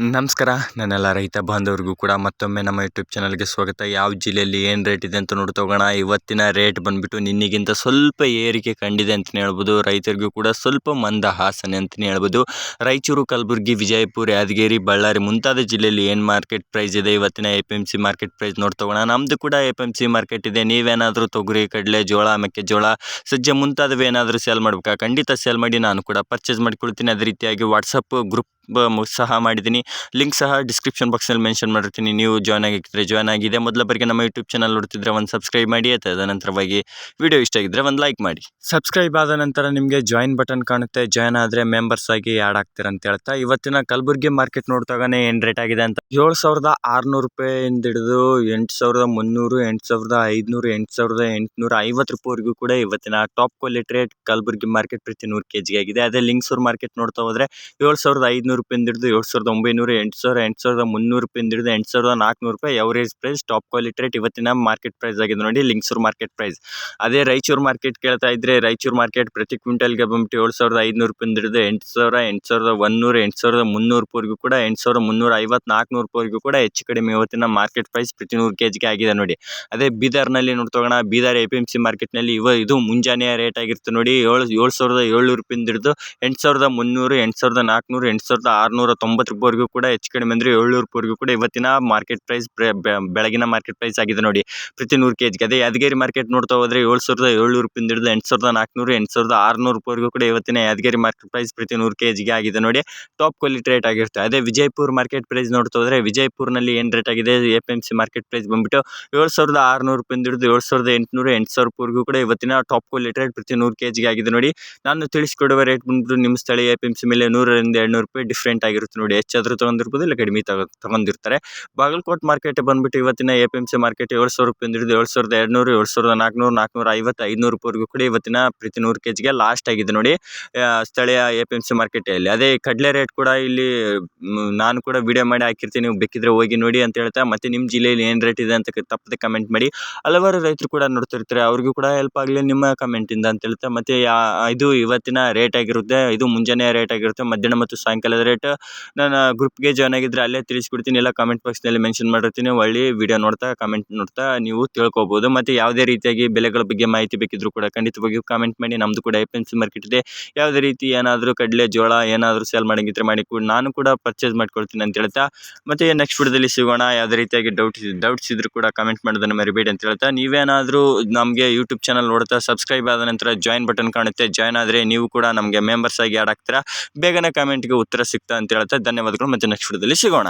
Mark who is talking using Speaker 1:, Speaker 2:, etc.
Speaker 1: ನಮಸ್ಕಾರ. ನನ್ನೆಲ್ಲ ರೈತ ಬಾಂಧವರಿಗೂ ಕೂಡ ಮತ್ತೊಮ್ಮೆ ನಮ್ಮ ಯೂಟ್ಯೂಬ್ ಚಾನಲ್ಗೆ ಸ್ವಾಗತ. ಯಾವ ಜಿಲ್ಲೆಯಲ್ಲಿ ಏನು ರೇಟ್ ಇದೆ ಅಂತ ನೋಡ್ತಾ ಹೋಗೋಣ. ಇವತ್ತಿನ ರೇಟ್ ಬಂದುಬಿಟ್ಟು ನಿನ್ನೆಗಿಂತ ಸ್ವಲ್ಪ ಏರಿಕೆ ಕಂಡಿದೆ ಅಂತಲೇ ಹೇಳ್ಬೋದು. ರೈತರಿಗೂ ಕೂಡ ಸ್ವಲ್ಪ ಮಂದ ಹಾಸನೆ ಅಂತಲೇ ಹೇಳ್ಬೋದು. ರಾಯಚೂರು, ಕಲಬುರಗಿ, ವಿಜಯಪುರ, ಯಾದಗಿರಿ, ಬಳ್ಳಾರಿ ಮುಂತಾದ ಜಿಲ್ಲೆಯಲ್ಲಿ ಏನು ಮಾರ್ಕೆಟ್ ಪ್ರೈಸ್ ಇದೆ? ಇವತ್ತಿನ A P M C market price ನೋಡ್ತೋಗೋಣ ನಮ್ಮದು ಕೂಡ A P M C market ಇದೆ. ನೀವೇನಾದರೂ ತೊಗರಿ, ಕಡಲೆ, ಜೋಳ, ಮೆಕ್ಕೆಜೋಳ, ಸಜ್ಜೆ ಮುಂತಾದವು ಏನಾದರೂ ಸೇಲ್ ಮಾಡ್ಬೇಕಾ? ಖಂಡಿತ ಸೇಲ್ ಮಾಡಿ ನಾನು ಕೂಡ ಪರ್ಚೇಸ್ ಮಾಡ್ಕೊಳ್ತೀನಿ. ಅದೇ ರೀತಿಯಾಗಿ ವಾಟ್ಸಪ್ ಗ್ರೂಪ್ ಸಹ ಮಾಡಿದ್ದೀನಿ. ಲಿಂಕ್ ಸಹ ಡಿಸ್ಕ್ರಿಪ್ಷನ್ ಬಾಕ್ಸಲ್ಲಿ ಮೆನ್ಷನ್ ಮಾಡಿರ್ತೀನಿ. ನೀವು ಜಾಯ್ನ್ ಆಗಿದ್ದರೆ ಜಾಯ್ನ್ ಆಗಿದೆ. ಮೊದಲ ಬಾರಿಗೆ ನಮ್ಮ ಯೂಟ್ಯೂಬ್ ಚಾನಲ್ ನೋಡ್ತಿದ್ರೆ ಒಂದು ಸಬ್ಸ್ಕ್ರೈಬ್ ಮಾಡಿ ಆಯ್ತು ಅದನಂತರವಾಗಿ ವಿಡಿಯೋ ಇಷ್ಟ ಆಗಿದ್ರೆ ಒಂದು ಲೈಕ್ ಮಾಡಿ. ಸಬ್ಸ್ಕ್ರೈಬ್ ಆದ ನಂತರ ನಿಮಗೆ ಜಾಯಿನ್ ಬಟನ್ ಕಾಣುತ್ತೆ. ಜಾಯ್ನ್ ಆದರೆ ಮೆಂಬರ್ಸ್ ಆಗಿ ಆ್ಯಡ್ ಆಗ್ತೀರ ಅಂತ ಹೇಳ್ತಾ. ಇವತ್ತಿನ ಕಲಬುರ್ಗಿ ಮಾರ್ಕೆಟ್ ನೋಡಿದಾಗನೇ ಏನು ರೇಟ್ ಆಗಿದೆ ಅಂತ. ಏಳು ಸಾವಿರದ ಆರುನೂರು ರೂಪಾಯಿಂದ ಹಿಡಿದು ಎಂಟು ಸಾವಿರದ ಮುನ್ನೂರು, ಎಂಟು ಸಾವಿರದ ಐದುನೂರು, ಎಂಟು ಸಾವಿರದ ಎಂಟುನೂರ ಐವತ್ತು ರೂಪಾಯಿವರೆಗೂ ಕೂಡ ಇವತ್ತಿನ top quality rate Kalaburagi market ಪ್ರತಿ ನೂರು ಕೆ ಜಿಗೆ ಆಗಿದೆ. ಅದೇ ಲಿಂಗ್ಸೂರು ಮಾರ್ಕೆಟ್ ನೋಡ್ತಾ ಹೋದ್ರೆ ಏಳು ಸಾವಿರದ ಐದುನೂರು ರೂಪಾಯಿಂದ ಹಿಡಿದು ಏಳು ಸಾವಿರದ ಒಂಬೈನೂರು ಎಂಟು ಸಾವಿರ ಎಂಟು ಸಾವಿರದ ಮುನ್ನೂರು ರೂಪಾಯಿಂದ ಹಿಡಿದು ಎಂಟು ಸಾವಿರದ ನಾಲ್ಕುನೂರು ರೂಪಾಯಿ average price top quality rate ಇವತ್ತಿನ ಮಾರ್ಕೆಟ್ ಪ್ರೈಸ್ ಆಗಿದೆ ನೋಡಿ ಲಿಂಗ್ಸೂರು ಮಾರ್ಕೆಟ್ ಪ್ರೈಸ್ ಅದೇ ರಾಯಚೂರು ಮಾರ್ಕೆಟ್ ಕೇಳ್ತಾ ಇದ್ರೆ, ರಾಯಚೂರು ಮಾರ್ಕೆಟ್ ಪ್ರತಿ ಕ್ವಿಂಟಲ್ಗೆ ಬಂದ್ಬಿಟ್ಟು ಏಳು ಸಾವಿರದ ಐದುನೂರು ರೂಪಾಯಿಂದ ಹಿಡಿದು ಎಂಟು ಸಾವಿರ ಎಂಟು ಸಾವಿರದ ಒಂದೂರು ಎಂಟು ಸಾವಿರದ ಮುನ್ನೂರು ರೂಪಾಯಿವರೆಗೂ ಕೂಡ ಎಂಟು ಸಾವಿರದ ಮುನ್ನೂರ ಐವತ್ತು ನಾಲ್ಕುನೂರು ರೂಪಾಯಿವರೆಗೂ ಕೂಡ ಹೆಚ್ಚು ಕಡಿಮೆ ಇವತ್ತಿನ ಮಾರ್ಕೆಟ್ ಪ್ರೈಸ್ ಪ್ರತಿ ನೂರು ಕೆ ಜಿಗೆ ಆಗಿದೆ ನೋಡಿ. ಅದೇ ಬೀದರ್ನಲ್ಲಿ ನೋಡ್ತೋಗೋಣ Bidar A P M C ಮಾರ್ಕೆಟ್ನಲ್ಲಿ ಇವ ಇದು ಮುಂಜಾನೆಯ ರೇಟ್ ಆಗಿರುತ್ತೆ ನೋಡಿ, ಏಳು ಏಳು ಸಾವಿರದ ಏಳ್ನೂರು ರೂಪಾಯಿಂದ ಹಿಡಿದು ಎಂಟು ಸಾವಿರದ ಮುನ್ನೂರು ಎಂಟು ಸಾವಿರದ ನಾಲ್ಕುನೂರು ಎಂಟು ಸಾವಿರದ ಆರುನೂರ ತೊಂಬತ್ತು ರೂಪಾಯಿವರೆಗೂ ಕೂಡ ಹೆಚ್ಚು ಕಡಿಮೆ ಅಂದರೆ ಏಳ್ನೂರು ರೂಪಾಯಿವರೆಗೂ ಕೂಡ ಇವತ್ತಿನ ಮಾರ್ಕೆಟ್ ಪ್ರೈಸ್ ಬೆಳಗಿನ ಮಾರ್ಕೆಟ್ ಪ್ರೈಸ್ ಆಗಿದೆ ನೋಡಿ. ಪ್ರತಿ ನೂರು ಕೆ ಜಿಗೆ ಅದೇ ಯಾದಗಿರಿ ಮಾರ್ಕೆಟ್ ನೋಡ್ತಾ ಹೋದ್ರೆ ಏಳು ಸಾವಿರದ ಏಳ್ನೂರು ರೂಪಾಯಿಂದ ಹಿಡಿದು ಎಂಟು ಸಾವಿರದ ನಾಲ್ಕುನೂರು ಎಂಟು ಸಾವಿರದ ಆರುನೂರು ರೂಪಾಯಿವರೆಗೂ ಕೂಡ ಇವತ್ತಿನ ಯಾದಗಿರಿ ಮಾರ್ಕೆಟ್ ಪ್ರೈಸ್ ಪ್ರತಿ ನೂರು ಕೆ ಜಿಗೆ ಆಗಿದೆ ನೋಡಿ. ಟಾಪ್ ಕ್ವಾಲಿಟಿ ರೇಟ್ ಆಗಿರುತ್ತೆ. ಅದೇ ವಿಜಯಪುರ ಮಾರ್ಕೆಟ್ ಪ್ರೈಸ್ ನೋಡ್ತಾ ಹೋದರೆ ವಿಜಯಪುರ್ನಲ್ಲಿ ಏನು ರೇಟ್ ಆಗಿದೆ? A P M C market price ಬಂದ್ಬಿಟ್ಟು ಏಳು ಸಾವಿರದ ಆರುನೂರು ರೂಪಾಯಿಂದ ಹಿಡಿದು ಏಳು ಸಾವಿರದ ಎಂಟುನೂರು ಎಂಟು ಸಾವಿರ ರೂಪಾಯಿವರೆಗೂ ಕೂಡ ಇವತ್ತಿನ ಟಾಪ್ ಕ್ವಾಲಿಟಿ ರೇಟ್ ಪ್ರತಿ ನೂರು ಕೆ ಜಿಗೆ ಆಗಿದೆ ನೋಡಿ. ನಾನು ತಿಳಿಸಿಕೊಡುವ ರೇಟ್ ಬಂದ್ಬಿಟ್ಟು ನಿಮ್ಮ ಸ್ಥಳೀಯ ಎ ಪಿ ಎಂ ಸಿ ಮೇಲೆ ನೂರರಿಂದ ಎರಡುನೂರು ರೂಪಾಯಿ ಡಿಫ್ರೆಂಟ್ ಆಗಿರುತ್ತೆ ನೋಡಿ. ಹೆಚ್ಚಾದರೂ ತೊಗೊಂಡಿರ್ಬೋದು, ಇಲ್ಲ ಕಡಿಮೆ ತಗೋ, ತಗೊಂಡಿರ್ತಾರೆ. ಬಾಗಲಕೋಟೆ ಮಾರ್ಕೆಟ್ ಬಂದ್ಬಿಟ್ಟು ಇವತ್ತಿನ A P M C market ಏಳು ಸಾವಿರ ರೂಪಾಯಿಂದ ಹಿಡಿದು ಏಳು ಸಾವಿರದ ಎರಡುನೂರು ಏಳು ಸಾವಿರದ ನಾಲ್ಕುನೂರು ನಾಲ್ಕುನೂರ ಐವತ್ತು ಐದುನೂರು ರೂಪಾಯಿವರೆಗೂ ಕೂಡ ಇವತ್ತಿನ ಪ್ರತಿ ನೂರು ಕೆ ಜಿಗೆ ಲಾಸ್ಟ್ ಆಗಿದೆ ನೋಡಿ. ಸ್ಥಳೀಯ ಎ ಪಿ ಎಂ ಸಿ ಮಾರ್ಕೆಟಲ್ಲಿ ಅದೇ ಕಡಲೆ ರೇಟ್ ಕೂಡ ಇಲ್ಲಿ ನಾನು ಕೂಡ ವಿಡಿಯೋ ಮಾಡಿ ಹಾಕಿರ್ತೀನಿ. ನೀವು ಬೇಕಿದ್ರೆ ಹೋಗಿ ನೋಡಿ ಅಂತ ಹೇಳ್ತಾ, ಮತ್ತೆ ನಿಮ್ಮ ಜಿಲ್ಲೆಯಲ್ಲಿ ಏನು ರೇಟ್ ಇದೆ ಅಂತ ತಪ್ಪದೆ ಕಮೆಂಟ್ ಮಾಡಿ. ಹಲವಾರು ರೈತರು ಕೂಡ ನೋಡ್ತಿರ್ತಾರೆ. ಅವ್ರಿಗೂ ಕೂಡ ಹೆಲ್ಪ್ ಆಗಲಿ ನಿಮ್ಮ ಕಮೆಂಟಿಂದ ಅಂತ ಹೇಳ್ತಾ, ಮತ್ತೆ ಇದು ಇವತ್ತಿನ ರೇಟ್ ಆಗಿರುತ್ತೆ. ಇದು ಮುಂಜಾನೆ ರೇಟ್ ಆಗಿರುತ್ತೆ. ಮಧ್ಯಾಹ್ನ ಮತ್ತು ಸಾಯಂಕಾಲದ ರೇಟ್ ನಾನು ಗ್ರೂಪ್ಗೆ ಜಾಯ್ನ್ ಆಗಿದ್ರೆ ಅಲ್ಲೇ ತಿಳಿಸ್ಕೊಡ್ತೀನಿ ಇಲ್ಲ ಕಮೆಂಟ್ ಬಾಕ್ಸ್ನಲ್ಲಿ ಮೆನ್ಷನ್ ಮಾಡಿರ್ತೀನಿ. ಒಳ್ಳೆ ವಿಡಿಯೋ ನೋಡ್ತಾ ಕಮೆಂಟ್ ನೋಡ್ತಾ ನೀವು ತಿಳ್ಕೊಬೋದು. ಮತ್ತು ಯಾವುದೇ ರೀತಿಯಾಗಿ ಬೆಲೆಗಳ ಬಗ್ಗೆ ಮಾಹಿತಿ ಬೇಕಿದ್ರು ಕೂಡ ಖಂಡಿತವಾಗಿಯೂ ಕಾಮೆಂಟ್ ಮಾಡಿ. ನಮ್ಮದು ಕೂಡ ಎಫ್ ಮಾರ್ಕೆಟ್ ಇದೆ. ಯಾವುದೇ ರೀತಿ ಏನಾದರೂ ಕಡಲೆ, ಜೋಳ ಏನಾದರೂ ಸೇಲ್ ಮಾಡಂಗಿದ್ರೆ ಮಾಡಿ ಕೂಡ ನಾನು ಕೂಡ ಪರ್ಚೇಸ್ ಮಾಡ್ಕೊಳ್ತೀನಿ ಅಂತ ಹೇಳ್ತಾ. ಮತ್ತೆ ನೆಕ್ಸ್ಟ್ ವಿಡಿಯೋದಲ್ಲಿ ಸಿಗೋಣ. ಯಾವುದೇ ರೀತಿಯಾಗಿ ಡೌಟ್ಸ್ ಡೌಟ್ಸ್ ಇದ್ರೂ ಕೂಡ ಕಮೆಂಟ್ ಮಾಡೋದನ್ನು ಮರಿಬೇಡಿ ಅಂತ ಹೇಳ್ತಾ. ನೀವೇನಾದರೂ ನಮಗೆ ಯೂಟ್ಯೂಬ್ ಚಾನಲ್ ನೋಡ್ತಾ ಸಬ್ಸ್ಕ್ರೈಬ್ ಆದ ನಂತರ ಜಾಯಿನ್ ಬಟನ್ ಕಾಣುತ್ತೆ. ಜಾಯ್ನ್ ಆದರೆ ನೀವು ಕೂಡ ನಮಗೆ ಮೆಂಬರ್ಸ್ ಆಗಿ ಆಡ್ ಆಗ್ತೀರಾ? ಬೇಗನೆ ಕಮೆಂಟ್ಗೆ ಉತ್ತರ ಸಿಗ್ತಾ ಅಂತ ಹೇಳ್ತಾ ಧನ್ಯವಾದಗಳು. ಮತ್ತೆ ನೆಕ್ಸ್ಟ್ ವಿಡಿಯೋದಲ್ಲಿ ಸಿಗೋಣ.